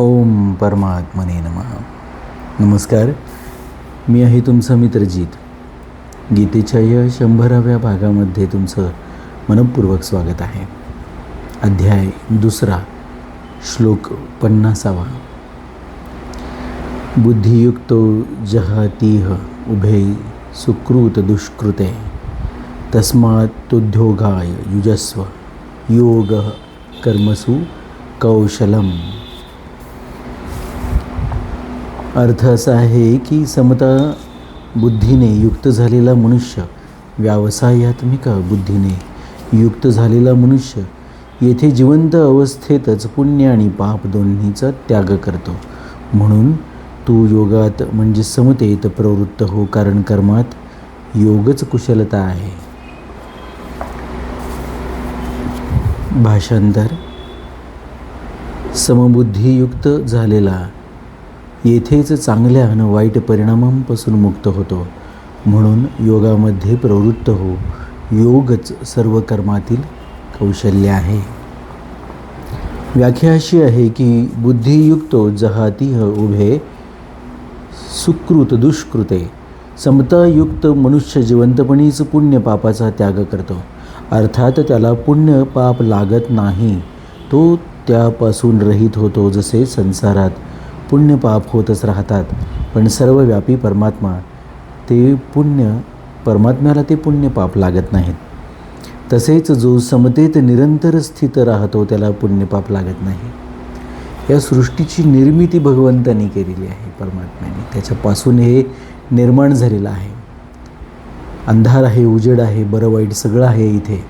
ओम परमात्मने नमः. नमस्कार मी आहे तुमचा मित्रजीत गीतेच्या या शंभराव्या भागामध्ये तुमचं मनपूर्वक स्वागत आहे. अध्याय दुसरा श्लोक पन्नासावा. बुद्धियुक्तो जहातीह उभे सुकृत दुष्कृते तस्मात्तुद्योगाय युजस्व योग कर्मसु कौशलम. अर्थ असा आहे की समता बुद्धीने युक्त झालेला मनुष्य व्यावसायात्मिक बुद्धीने युक्त झालेला मनुष्य येथे जिवंत अवस्थेतच पुण्य आणि पाप दोन्हीचा त्याग करतो. म्हणून तू योगात म्हणजे समतेत प्रवृत्त हो कारण कर्मात योगच कुशलता आहे. भाषांतर. समबुद्धियुक्त झालेला येथेच चांगल्या आणि वाईट परिणामांपासून मुक्त होतो. म्हणून योगामध्ये प्रवृत्त हो. योगच सर्व कर्मातील कौशल्य आहे. व्याख्या अशी आहे की बुद्धियुक्त जहातीह उभे सुकृत दुष्कृते. समतायुक्त मनुष्य जिवंतपणीच पुण्य पापाचा त्याग करतो. अर्थात त्याला पुण्य पाप लागत नाही. तो त्यापासून रहित होतो जसे संसारात. पुण्य पाप होतच राहतात. पण सर्वव्यापी परमात्मा ते पुण्य परमात्म्याला ते पुण्य पाप लागत नाहीत. तसेच जो समतेत निरंतर स्थित राहतो त्याला पुण्य पाप लागत नाही. या सृष्टीची निर्मिती भगवंतानी केलेली आहे परमात्म्याने. त्याच्यापासून हे निर्माण झालेलं आहे. अंधार आहे उजेड आहे बरं वाईट सगळं आहे इथे.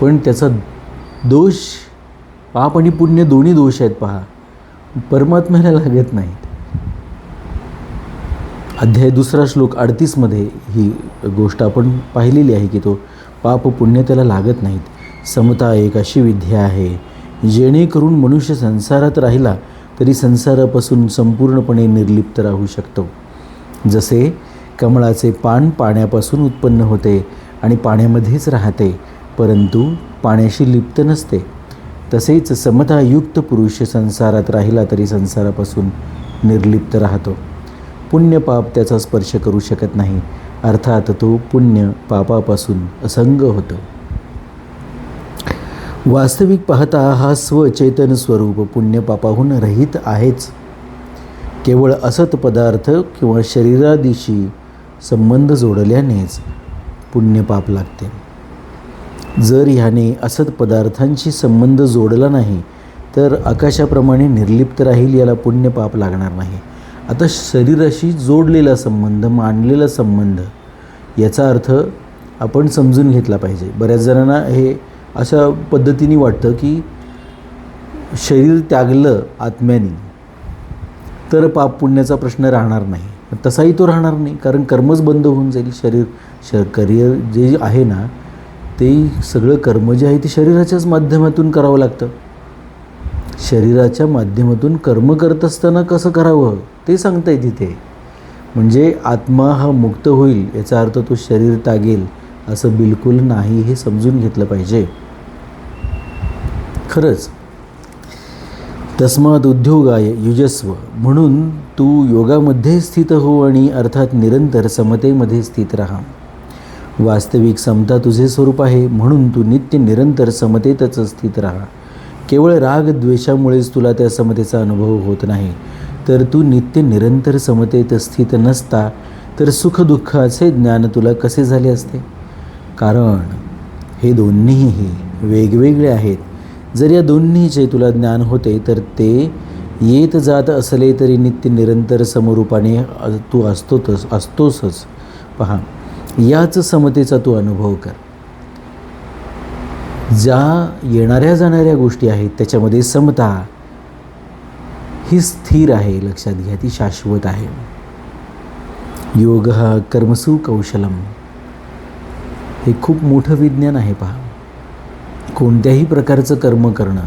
पण त्याचा दोष पाप आणि पुण्य दोन्ही दोष आहेत पहा. परमात्म्याला लागत नाहीत. अध्याय दुसरा श्लोक अडतीसमध्ये ही गोष्ट आपण पाहिलेली आहे की तो पाप पुण्य त्याला लागत नाहीत. समता एक अशी विद्या आहे जेणेकरून मनुष्य संसारात राहिला तरी संसारापासून संपूर्णपणे निर्लिप्त राहू शकतो. जसे कमळाचे पान पाण्यापासून उत्पन्न होते आणि पाण्यामध्येच राहते परंतु पाण्याशी लिप्त नसते. तसेच समतायुक्त पुरुष संसारात राहिला तरी संसारापासून निर्लिप्त राहतो. पुण्य पाप त्याचा स्पर्श करू शकत नाही. अर्थात तो पुण्य पापापासून असंग होतो. वास्तविक पाहता हा स्वचेतन स्वरूप पुण्य पापाहून रहित आहेच. केवळ असत पदार्थ किंवा शरीरादिशी संबंध जोडल्यानेच पुण्य पाप लागते. जर ह्याने असत पदार्थांशी संबंध जोडला नाही तर आकाशाप्रमाणे निर्लिप्त राहील याला पुण्य पाप लागणार नाही. आता शरीराशी जोडलेला संबंध मांडलेला संबंध याचा अर्थ आपण समजून घेतला पाहिजे. बऱ्याच जणांना हे अशा पद्धतीने वाटतं की शरीर त्यागलं आत्म्याने तर पाप पुण्याचा प्रश्न राहणार नाही. तसाही तो राहणार नाही कारण कर्मच बंद होऊन जाईल. शरीर श करिअर जे आहे ना ते सगळं कर्म जे आहे ते शरीराच्याच माध्यमातून करावं लागतं. शरीराच्या माध्यमातून कर्म करत असताना कसं करावं ते सांगता येते तिथे. म्हणजे आत्मा हा मुक्त होईल याचा अर्थ तो शरीर तागेल असं बिलकुल नाही हे समजून घेतलं पाहिजे. खरंच. तस्मात उद्योगाय युजस्व म्हणून तू योगामध्ये स्थित हो आणि अर्थात निरंतर समतेमध्ये स्थित राहा. वास्तविक समता तुझे स्वरूप आहे म्हणून तू नित्य निरंतर समतेतच स्थित राहा. केवळ राग द्वेषामुळेच तुला त्या समतेचा अनुभव होत नाही. तर तू नित्य निरंतर समतेत स्थित नसता तर सुखदुःखाचे ज्ञान तुला कसे झाले असते? कारण हे दोन्हीही वेगवेगळे आहेत. जर या दोन्हीचे तुला ज्ञान होते तर ते येत जात असले तरी नित्य निरंतर समरूपाने तू असतोच असतोसच. पहा याच समतेचा तू अनुभव कर. ज्या येणाऱ्या जाणाऱ्या गोष्टी आहेत त्याच्यामध्ये समता ही स्थिर आहे लक्षात घ्या ती शाश्वत आहे. योग हा कर्मसु कौशलम. हे खूप मोठं विज्ञान आहे पहा. कोणत्याही प्रकारचं कर्म करणं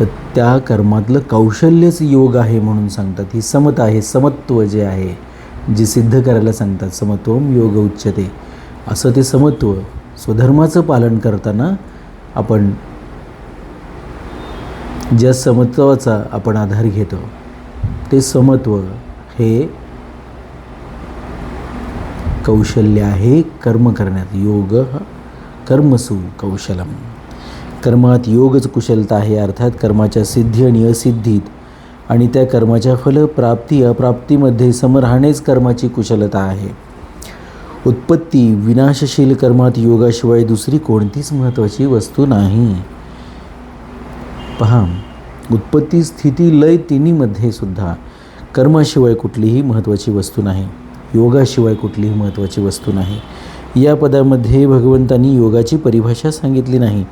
तर त्या कर्मातलं कौशल्यच योग आहे म्हणून सांगतात. ही समता आहे समत्व जे आहे जे सिद्ध करायला सांगतात समत्वम योग उच्चते असं ते समत्व स्वधर्माचं पालन करताना आपण ज्या समत्वाचा आपण आधार घेतो ते समत्व हे कौशल्य आहे कर्म करण्यात. योग कर्मसु कौशलम. कर्मात योगच कुशलता आहे अर्थात कर्माच्या सिद्धी आणि असिद्धीत आणि त्या कर्माच्या फलप्राप्ती अप्राप्तीमध्ये सम राहणेच कर्माची कुशलता आहे. उत्पत्ती विनाशशील कर्मात योगाशिवाय दुसरी कोणतीच महत्त्वाची वस्तू नाही. पहा उत्पत्ती स्थिती लय तिन्हीमध्ये सुद्धा. कर्माशिवाय कुठलीही महत्त्वाची वस्तू नाही. योगाशिवाय कुठलीही महत्त्वाची वस्तू नाही. या पदामध्ये भगवंतांनी योगाची परिभाषा सांगितली नाही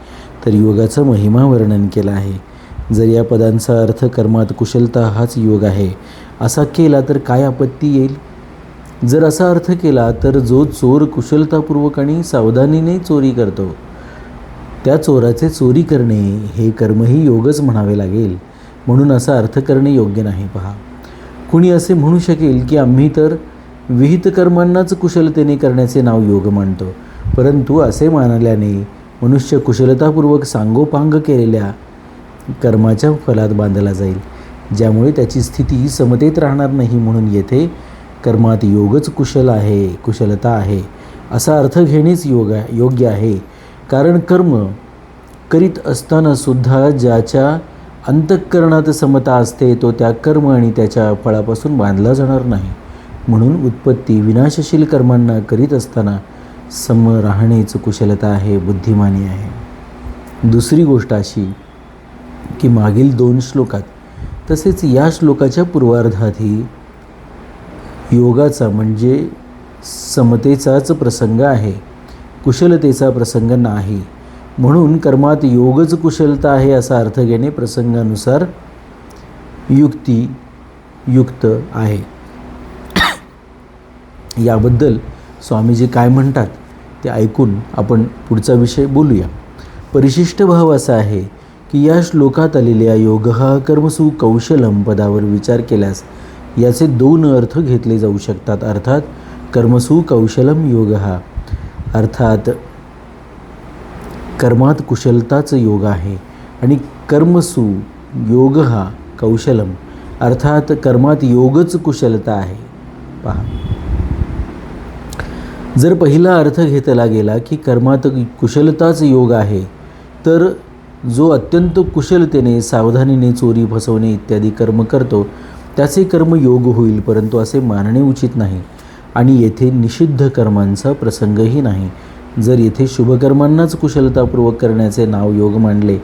तर योगाचं महिमा वर्णन केलं आहे. जर या पदांचा अर्थ कर्मात कुशलता हाच योग आहे असा केला तर काय आपत्ती येईल? जर असा अर्थ केला तर जो चोर कुशलतापूर्वक आणि सावधानीने चोरी करतो त्या चोराचे चोरी करणे हे कर्मही योगच म्हणावे लागेल. म्हणून असा अर्थ करणे योग्य नाही पहा. कुणी असे म्हणू शकेल की आम्ही तर विहित कर्मांनाच कुशलतेने करण्याचे नाव योग मानतो परंतु असे मानल्याने मनुष्य कुशलतापूर्वक सांगोपांग केलेल्या कर्माच्या फलात बांधला जाईल. ज्यामुळे त्याची स्थिती समतेत राहणार नाही म्हणून येथे कर्मात योगच कुशल आहे कुशलता आहे. असा अर्थ घेणेच योग योग्य आहे. कारण कर्म करीत असताना सुद्धा ज्याच्या अंतःकरणात समता असते तो त्या कर्म आणि त्याच्या फळापासून बांधला जाणार नाही. म्हणून उत्पत्ती विनाशशील कर्मांना करीत असताना सम राहणेच कुशलता आहे बुद्धिमानी आहे. दुसरी गोष्ट अशी की मागील दोन श्लोकात तसेच या श्लोकाच्या पूर्वार्धातही योगाचा म्हणजे समतेचाच प्रसंग आहे कुशलतेचा प्रसंग नाही. म्हणून कर्मात योगच कुशलता आहे असा अर्थ घेणे प्रसंगानुसार युक्ती युक्त आहे. याबद्दल स्वामीजी काय म्हणतात ते ऐकून आपण पुढचा विषय बोलूया. परिशिष्ट भाव असा आहे की या श्लोकात आलेल्या योग कर्मसु कौशलम पदावर विचार केल्यास याचे दोन अर्थ घेतले जाऊ शकतात. अर्थात कर्मसु कौशलम योग. हा अर्थात कर्मात कुशलताच योग आहे आणि कर्मसु योग हा कौशलम. अर्थात कर्मात योगच कुशलता आहे. पहा. जर पहिला अर्थ घेतला गेला की कर्मात कुशलताच योग आहे तर जो अत्यंत कुशलतेने सावधानीने चोरी फसवणे इत्यादी कर्म करतो त्याचे कर्म योग होईल परंतु असे मानणे उचित नाही आणि येथे निषिद्ध कर्मांचा प्रसंगही नाही. जर येथे शुभकर्मांनाच कुशलतापूर्वक करण्याचे नाव योग मांडले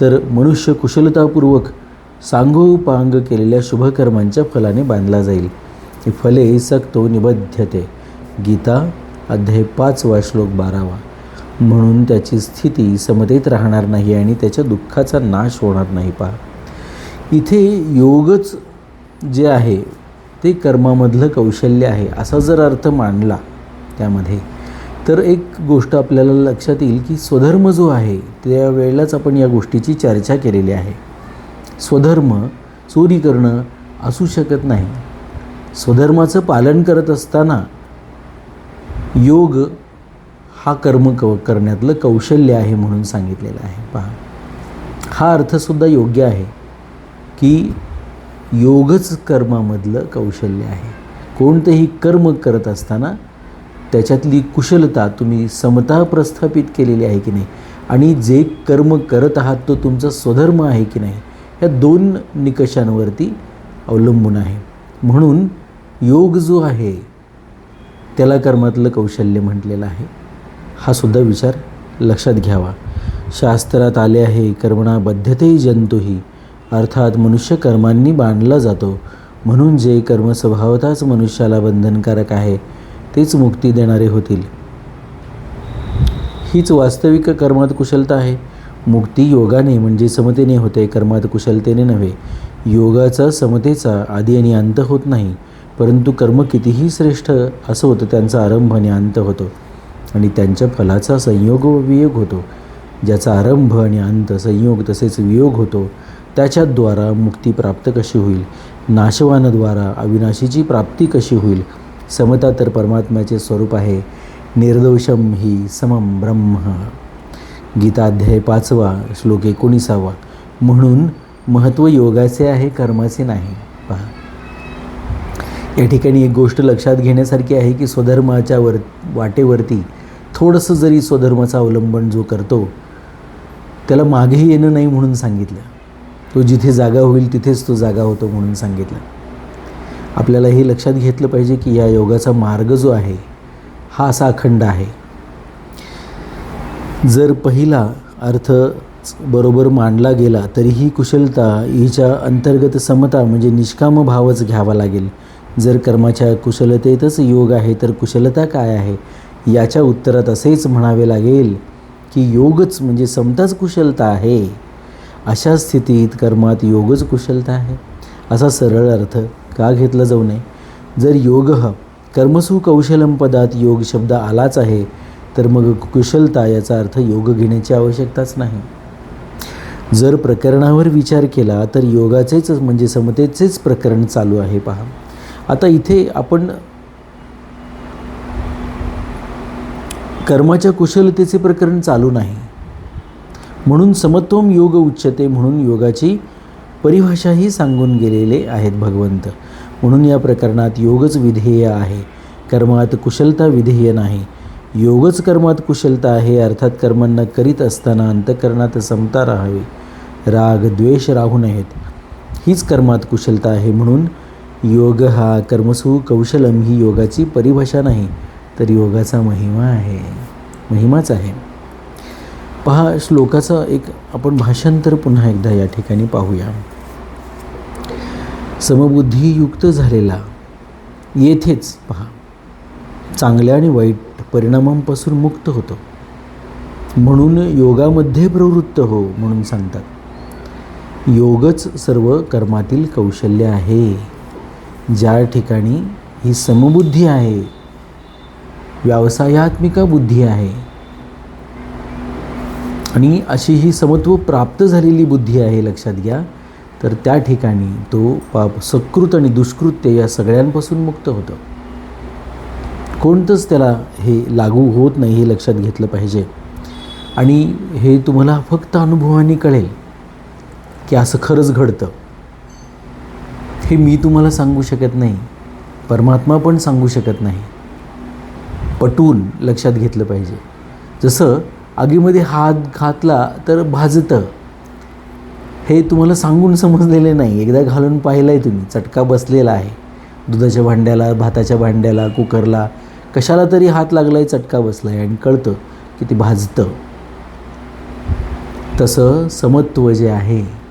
तर मनुष्य कुशलतापूर्वक सांगोपांग केलेल्या शुभकर्मांच्या फलाने बांधला जाईल. फले सक्तो निबध्यते. गीता अध्याय पाचवा श्लोक बारावा. म्हणून त्याची स्थिती समतेत राहणार नाही आणि त्याच्या दुःखाचा नाश होणार नाही पहा. इथे योगच जे आहे ते कर्मामधलं कौशल्य आहे असा जर अर्थ मांडला त्यामध्ये तर एक गोष्ट आपल्याला लक्षात येईल की स्वधर्म जो आहे त्यावेळेलाच आपण या गोष्टीची चर्चा केलेली आहे. स्वधर्म चोरी करणं असू शकत नाही. स्वधर्माचं पालन करत असताना योग हा कर्म क करण्यातलं कौशल्य आहे म्हणून सांगितलेलं आहे. पहा. हा अर्थसुद्धा योग्य आहे की योगच कर्मामधलं कौशल्य आहे. कोणतेही कर्म करत असताना त्याच्यातली कुशलता तुम्ही समता प्रस्थापित केलेली आहे की नाही? आणि जे कर्म करत आहात तो तुमचा स्वधर्म आहे की नाही? या दोन निकषांवरती अवलंबून आहे. म्हणून योग जो आहे त्याला कर्मातलं कौशल्य म्हटलेलं आहे. हा सुद्धा विचार लक्षात घ्यावा. शास्त्रात आले आहे कर्मणा बद्धतेही जंतुही. अर्थात मनुष्य कर्मांनी बांधला जातो. म्हणून जे कर्म स्वभावताच मनुष्याला बंधनकारक आहे तेच मुक्ती देणारे होतील. हीच वास्तविक कर्मात कुशलता आहे. मुक्ती योगाने म्हणजे समतेने होते कर्मात कुशलतेने नव्हे. योगाचा समतेचा आधी आणि अंत होत नाही परंतु कर्म कितीही श्रेष्ठ असं होतं त्यांचा आरंभ आणि अंत होतो. आणि त्यांच्या फलाचा संयोग व वियोग होतो ज्याचा आरंभ आणि अंत संयोग तसेच वियोग होतो त्याच्याद्वारा मुक्ती प्राप्त कशी होईल? नाशवानाद्वारा अविनाशीची प्राप्ती कशी होईल? समता तर परमात्म्याचे स्वरूप आहे. निर्दोषम ही समम ब्रह्म. गीताध्याय पाचवा श्लोक एकोणीसावा. म्हणून महत्त्व योगाचे आहे कर्माचे नाही. पहा. या ठिकाणी एक गोष्ट लक्षात घेण्यासारखी आहे की स्वधर्माच्या वर वाटेवरती थोडंसं जरी स्वधर्माचा अवलंबन जो करतो त्याला मागेही येणं नाही म्हणून सांगितलं. तो जिथे जागा होईल तिथेच तो जागा होतो म्हणून सांगितलं. आपल्याला हे लक्षात घेतलं पाहिजे की या योगाचा मार्ग जो आहे हा असा अखंड आहे. जर पहिला अर्थ बरोबर मांडला गेला तरीही कुशलता हिच्या अंतर्गत समता म्हणजे निष्काम भावच घ्यावा लागेल. जर कर्माच्या कुशलतेतच योग आहे तर कुशलता काय आहे? याच्या उत्तरात असेच म्हणावे लागेल की योगच म्हणजे समताच कुशलता आहे. अशा स्थितीत कर्मात योगच कुशलता आहे? असा सरळ अर्थ का घेतला जाऊ नये? जर योग कर्मसु कौशलम पदात योग शब्द आलाच आहे तर मग कुशलता याचा अर्थ योग घेण्याची आवश्यकताच नाही. जर प्रकरणावर विचार केला तर योगाचेच म्हणजे समतेचेच प्रकरण चालू आहे पहा. आता इथे आपण कर्माच्या कुशलतेचे प्रकरण चालू नाही. म्हणून समत्वम योग उच्चते म्हणून योगाची परिभाषाही सांगून गेलेले आहेत भगवंत. म्हणून या प्रकरणात योगच विधेय आहे. कर्मात कुशलता विधेय नाही. योगच कर्मात कुशलता आहे अर्थात कर्मांना करीत असताना अंतकरणात समता राहावी. राग द्वेष राहू नयेत. हीच कर्मात कुशलता आहे म्हणून योग हा कर्मसु कौशलम ही योगाची परिभाषा नाही तर योगाचा महिमा आहे. महिमाच आहे. पहा श्लोकाचं एक आपण भाषांतर पुन्हा एकदा या ठिकाणी पाहूया. समबुद्धीयुक्त झालेला येथेच पहा चांगल्या आणि वाईट परिणामांपासून मुक्त होतो. म्हणून योगामध्ये प्रवृत्त हो म्हणून सांगतात. योगच सर्व कर्मातील कौशल्य आहे. ज्या ठिकाणी ही समबुद्धी आहे व्यवसायात्मिका बुद्धी आहे. आणि अशी ही समत्व प्राप्त झालेली बुद्धी आहे लक्षात घ्या. तर त्या ठिकाणी तो पाप सकृत आणि दुष्कृत्य या सगळ्यांपासून मुक्त होतं. कोणतंच त्याला हे लागू होत नाही हे लक्षात घेतलं पाहिजे. आणि हे तुम्हाला फक्त अनुभवाने कळेल की असं खरंच घडतं. हे मी तुम्हाला सांगू शकत नाही. परमात्मा पण सांगू शकत नाही. पटून लक्षात घेतलं पाहिजे. जसं आगीमध्ये हात घातला तर भाजतं. हे तुम्हाला सांगून समजलेले नाही. एकदा घालून पाहिलं आहे तुम्ही. चटका बसलेला आहे. दुधाच्या भांड्याला भाताच्या भांड्याला कुकरला कशाला तरी हात लागला आहे चटका बसला आहे आणि कळतं की ते भाजतं. तसं समत्व जे आहे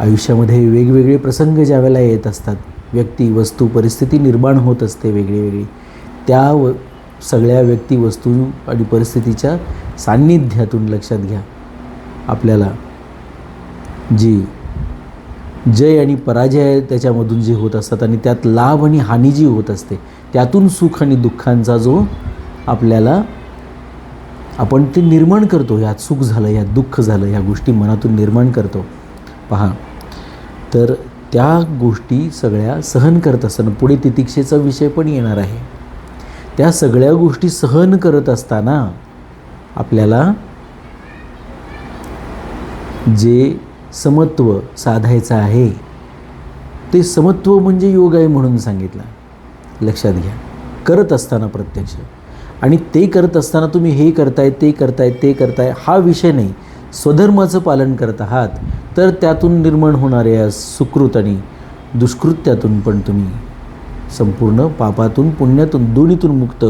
आयुष्यामध्ये वेगवेगळे प्रसंग ज्या वेळेला येत असतात व्यक्ती वस्तू परिस्थिती निर्माण होत असते वेगळी वेगळी त्या व सगळ्या व्यक्ती वस्तू आणि परिस्थितीच्या सान्निध्यातून लक्षात घ्या. आपल्याला जी जय आणि पराजय त्याच्यामधून जे होत असतात आणि त्यात लाभ आणि हानी जी होत असते त्यातून सुख आणि दुःखांचा जो आपल्याला आपण ते निर्माण करतो यात सुख झालं यात दुःख झालं ह्या गोष्टी मनातून निर्माण करतो. पहा तर त्या गोष्टी सगळ्या सहन करत असताना पुढे तितिक्षेचा विषय पण येणार आहे. त्या सगळ्या गोष्टी सहन करत असताना आपल्याला जे समत्व साधायचं आहे ते समत्व म्हणजे योग आहे म्हणून सांगितलं. लक्षात घ्या. करत असताना प्रत्यक्ष. आणि ते करत असताना तुम्ही हे करताय ते करताय ते करताय हा विषय नाही. स्वधर्माचं पालन करत आहात तर त्यातून निर्माण होणाऱ्या सुकृत आणि दुष्कृत्यातून पण तुम्ही संपूर्ण पापातून पुण्यातून दोन्हीतून मुक्त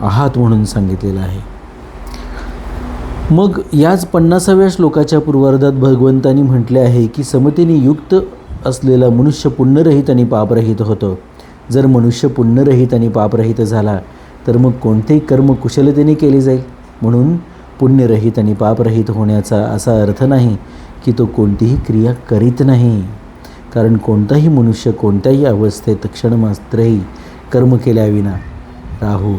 आहात म्हणून सांगितलेलं आहे. मग याच पन्नासाव्या श्लोकाच्या पूर्वार्धात भगवंतांनी म्हटले आहे की समतेने युक्त असलेला मनुष्य पुण्यरहित आणि पापरहित होतं. जर मनुष्य पुण्यरहित आणि पापरहित झाला तर मग कोणतेही कर्म कुशलतेने केले जाईल? म्हणून पुण्यरहित आणि पापरहित होण्याचा असा अर्थ नाही की तो कोणतीही क्रिया करीत नाही. कारण कोणताही मनुष्य कोणत्याही अवस्थेत क्षणमात्रही कर्म केल्याविना राहू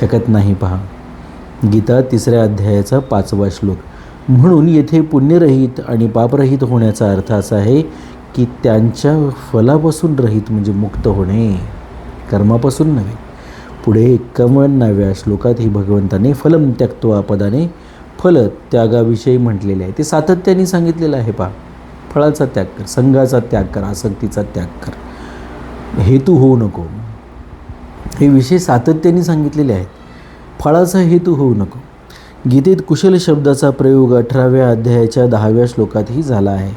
शकत नाही पहा. गीता तिसऱ्या अध्यायाचा पाचवा श्लोक. म्हणून येथे पुण्यरहित आणि पापरहित होण्याचा अर्थ असा आहे की त्यांच्या फलापासून रहित म्हणजे मुक्त होणे. कर्मापासून नव्हे. पुढे एकावन्नाव्या श्लोकातही भगवंताने फलम त्यक्त्वा पदाने फल त्यागाविषयी म्हटलेले आहे. ते सातत्याने सांगितलेलं आहे पहा. फळाचा त्याग कर संघाचा त्याग कर आसक्तीचा त्याग कर. हेतू होऊ नको. हे विषय सातत्याने सांगितलेले आहेत. फळाचा हेतू होऊ नको. गीतेत कुशल शब्दाचा प्रयोग अठराव्या अध्यायाच्या दहाव्या श्लोकातही झाला आहे.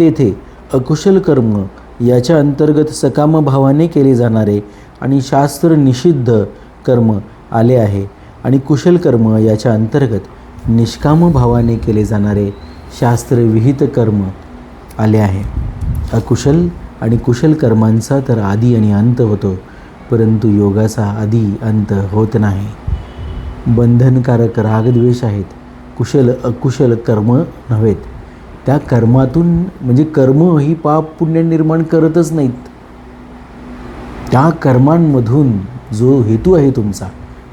तेथे अकुशल कर्म याच्या अंतर्गत सकामभावाने केले जाणारे आणि शास्त्र निषिद्ध कर्म आले आहे आणि कुशल कर्म याच्या अंतर्गत निष्काम भावाने केले जाणारे शास्त्रविहित कर्म आले आहे. अकुशल आणि कुशल कर्मांचा तर आदी आणि अंत होतो परंतु योगाचा आदी अंत होत नाही. बंधनकारक रागद्वेष आहेत कुशल अकुशल कर्म नव्हेत. त्या कर्मातून म्हणजे कर्म ही पाप पुण्य निर्माण करतच नाहीत. त्या कर्मांमधून जो हेतू आहे तुमचा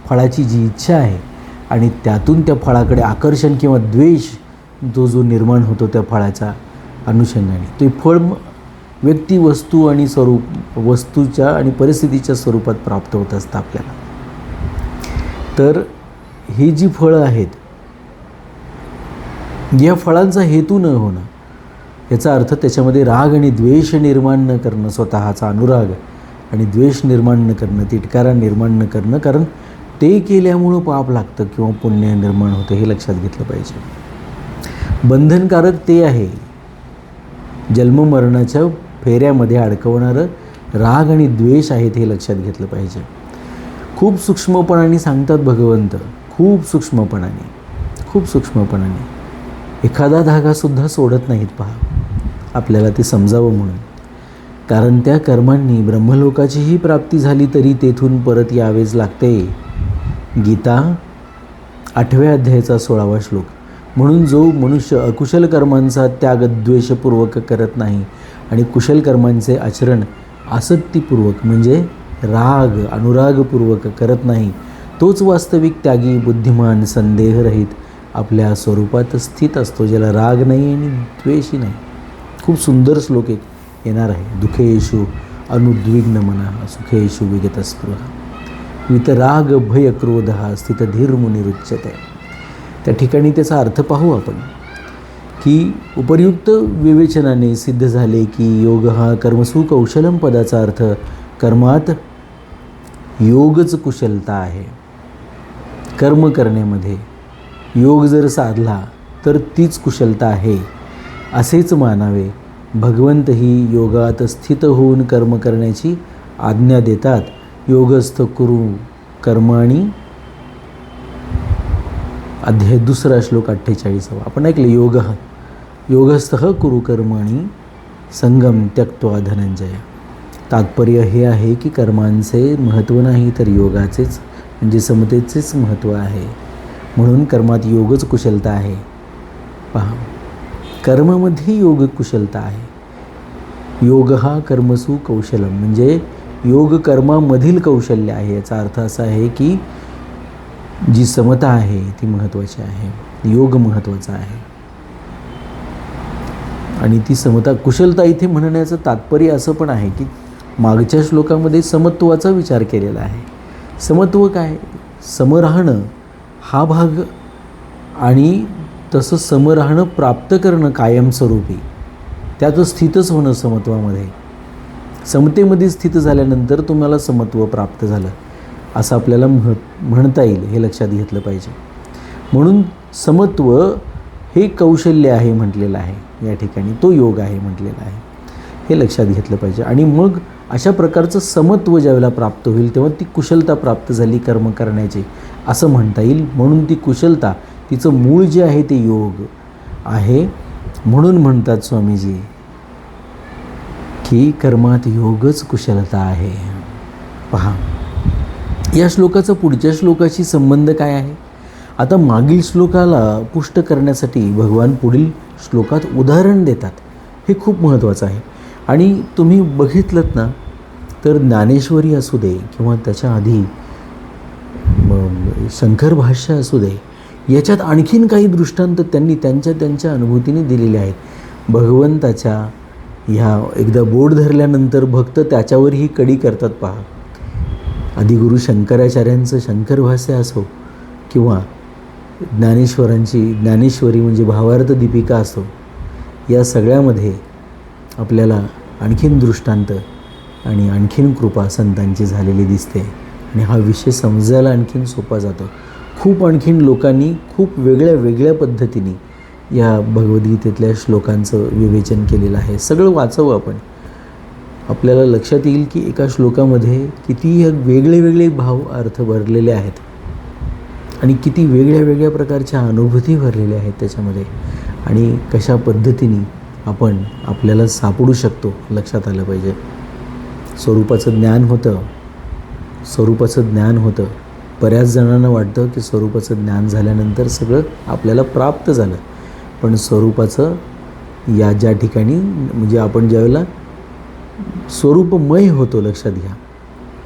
फळाची जी इच्छा आहे आणि त्यातून त्या फळाकडे आकर्षण किंवा द्वेष जो जो निर्माण होतो त्या फळाच्या अनुषंगाने. ते फळ व्यक्ती वस्तू आणि स्वरूप वस्तूच्या आणि परिस्थितीच्या स्वरूपात प्राप्त होत असतं आपल्याला. तर ही जी फळं आहेत या फळांचा हेतू न होणं याचा अर्थ त्याच्यामध्ये राग आणि द्वेष निर्माण न करणं स्वतःचा अनुराग आणि द्वेष निर्माण न करणं तिटकारा निर्माण न करणं कारण ते केल्यामुळं पाप लागतं किंवा पुण्य निर्माण होतं हे लक्षात घेतलं पाहिजे. बंधनकारक ते आहे. जन्ममरणाच्या फेऱ्यामध्ये अडकवणारं राग आणि द्वेष आहेत हे लक्षात घेतलं पाहिजे. खूप सूक्ष्मपणाने सांगतात भगवंत खूप सूक्ष्मपणाने खूप सूक्ष्मपणाने. एखादा धागासुद्धा सोडत नाहीत पहा. आपल्याला ते समजावं म्हणून. कारण त्या कर्मांनी ब्रह्मलोकाचीही प्राप्ती झाली तरी तेथून परत यावेच लागते. गीता आठव्या अध्यायाचा सोळावा श्लोक. म्हणून जो मनुष्य अकुशल कर्मांचा त्याग द्वेषपूर्वक करत नाही आणि कुशल कर्मांचे आचरण आसक्तीपूर्वक म्हणजे राग अनुरागपूर्वक करत नाही तोच वास्तविक त्यागी बुद्धिमान संदेहरहित आपल्या स्वरूपात स्थित असतो ज्याला राग नाही आणि द्वेषही नाही. खूप सुंदर श्लोक एक येणार आहे. दुःखेशु अनुद्विग्न मना सुखेशु विगतस्पृह वितराग भय क्रोध हा स्थित त्या ठिकाणी त्याचा अर्थ पाहू आपण. की उपर्युक्त विवेचनाने सिद्ध झाले की योग हा कर्मसु कौशलम पदाचा अर्थ कर्मात योगच कुशलता आहे. कर्म करण्यामध्ये योग जर साधला तर तीच कुशलता आहे असेच मानावे भगवंत ही योगात स्थित होऊन कर्म करण्याची आज्ञा देतात. योगस्थ कुरु कर्माणी. अध्याय दुसरा श्लोक अठ्ठेचाळीसावा. आपण ऐकलं योग. योगस्थ कुरु कर्माणी. संगम त्यक्त्वा धनंजय. तात्पर्य हे आहे की कर्मांचे महत्त्व नाही तर योगाचेच म्हणजे समतेचेच महत्त्व आहे. म्हणून कर्मात योगच कुशलता आहे. पहा. कर्मामध्ये योग कुशलता आहे. योग हा कर्मसु कौशलम. म्हणजे योग कर्मामधील कौशल्य आहे. याचा अर्थ असा आहे की जी समता आहे ती महत्त्वाची आहे. योग महत्त्वाचा आहे. आणि ती समता कुशलता इथे म्हणण्याचं तात्पर्य असं पण आहे की मागच्या श्लोकामध्ये समत्वाचा विचार केलेला आहे. समत्व काय? सम राहणं हा भाग आणि तसं सम राहणं प्राप्त करणं कायमस्वरूपी त्याचं स्थितच होणं समत्वामध्ये. समतेमध्ये स्थित झाल्यानंतर तुम्हाला समत्व प्राप्त झालं असं आपल्याला म्ह म्हणता येईल हे लक्षात घेतलं पाहिजे. म्हणून समत्व हे कौशल्य आहे म्हटलेलं आहे या ठिकाणी तो योग आहे म्हटलेला आहे हे लक्षात घेतलं पाहिजे. आणि मग अशा प्रकारचं समत्व ज्यावेळेला प्राप्त होईल तेव्हा ती कुशलता प्राप्त झाली कर्म करण्याची असं म्हणता येईल. म्हणून ती कुशलता तिचं मूळ जे आहे ते योग आहे म्हणून म्हणतात स्वामीजी की कर्मात योगच कुशलता आहे. पहा या श्लोकाचा पुढच्या श्लोकाशी संबंध काय आहे? आता मागील श्लोकाला पुष्ट करण्यासाठी भगवान पुढील श्लोकात उदाहरण देतात. हे खूप महत्त्वाचं आहे. आणि तुम्ही बघितलं ना तर ज्ञानेश्वरी असू दे किंवा त्याच्या आधी शंकर भाष्य असू दे याच्यात आणखीन काही दृष्टांत त्यांनी त्यांच्या त्यांच्या अनुभूतीने दिलेले आहेत. भगवंताच्या ह्या एकदा बोट धरल्यानंतर भक्त त्याच्यावरही कडी करतात पहा. आदिगुरु शंकराचार्यांचं शंकर भाष्य असो किंवा ज्ञानेश्वरांची ज्ञानेश्वरी म्हणजे भावार्थ दीपिका असो या सगळ्यामध्ये आपल्याला आणखीन दृष्टांत आणि आणखीन कृपा संतांची झालेली दिसते. आणि हा विषय समजायला आणखीन सोपा जातो. खूप आणखीन लोकांनी खूप वेगळ्या वेगळ्या पद्धतीने या भगवद्गीतेतल्या श्लोकांचं विवेचन केलेलं आहे. सगळं वाचावं आपण. आपल्याला लक्षात येईल की एका श्लोकामध्ये किती वेगळे वेगळे भाव अर्थ भरलेले आहेत आणि किती वेगळ्या वेगळ्या प्रकारच्या अनुभूती भरलेल्या आहेत त्याच्यामध्ये आणि कशा पद्धतीने आपण आपल्याला सापडू शकतो लक्षात आलं पाहिजे. स्वरूपाचं ज्ञान होतं. स्वरूपाचं ज्ञान होतं. बऱ्याच जणांना वाटतं की स्वरूपाचं ज्ञान झाल्यानंतर सगळं आपल्याला प्राप्त झालं. पण स्वरूपाचं या ज्या ठिकाणी म्हणजे आपण ज्यावेळेला स्वरूपमय होतो लक्षात घ्या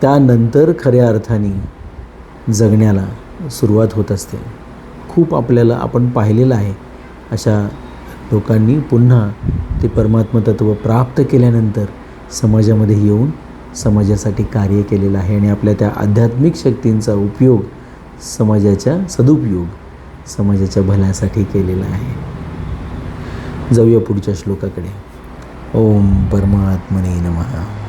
त्यानंतर खऱ्या अर्थाने जगण्याला सुरुवात होत असते. खूप आपल्याला आपण पाहिलेलं आहे अशा लोकांनी पुन्हा ते परमात्मतत्व प्राप्त केल्यानंतर समाजामध्ये येऊन समाजासाठी कार्य केलेलं आहे आणि आपल्या त्या आध्यात्मिक शक्तींचा उपयोग समाजाच्या सदुपयोग समाजाच्या भल्यासाठी केलेला आहे. जाऊया पुढच्या श्लोकाकडे. ओम परमात्मने नमः.